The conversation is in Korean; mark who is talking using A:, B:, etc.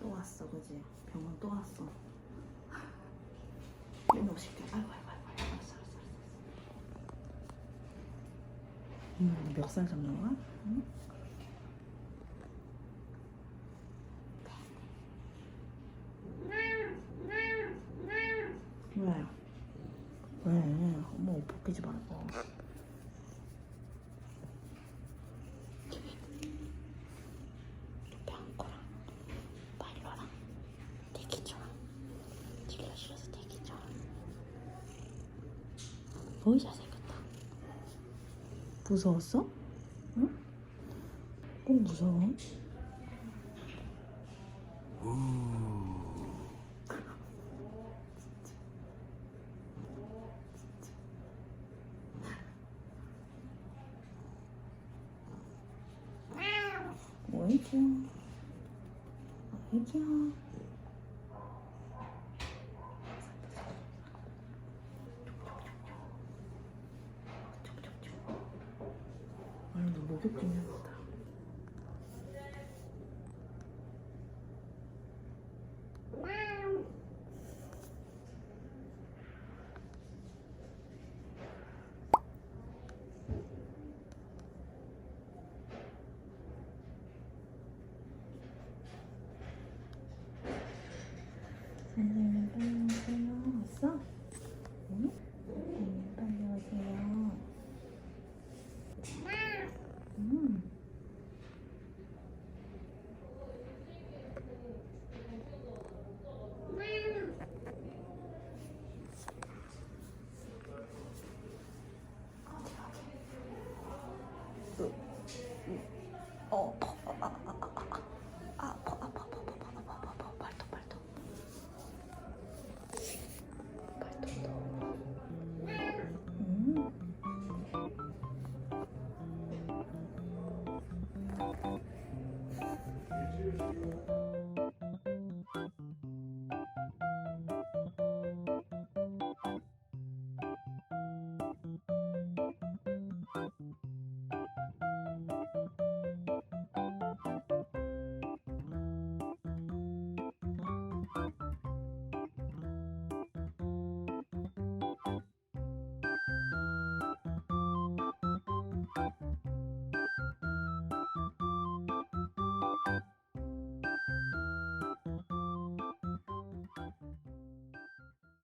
A: 또 왔어, 그지? 병원 또 왔어. 맨날 오실게. 아이고, 아이고, 아이고. 알았어, 알았어, 알았어. 음, 멱살 잡는 거야? 응? 왜? 왜? 엄마 옷 벗기지 말고. 거의 잘생겼다 무서웠어? 응? 꼭 무서워? 뭐이죠? 뭐이죠? 오 늘도 목욕 좀 빨리 오세요. 왔어? 응? 선생님 빨리 오세요. 음. 어디 어디? 으, 으, 어, 어, 아, 아, 아, 아, 아, 아, 아파, 아파, 아파, 아파, 아파, 아파, 아파, 발톱, 발톱. 발톱도. 음.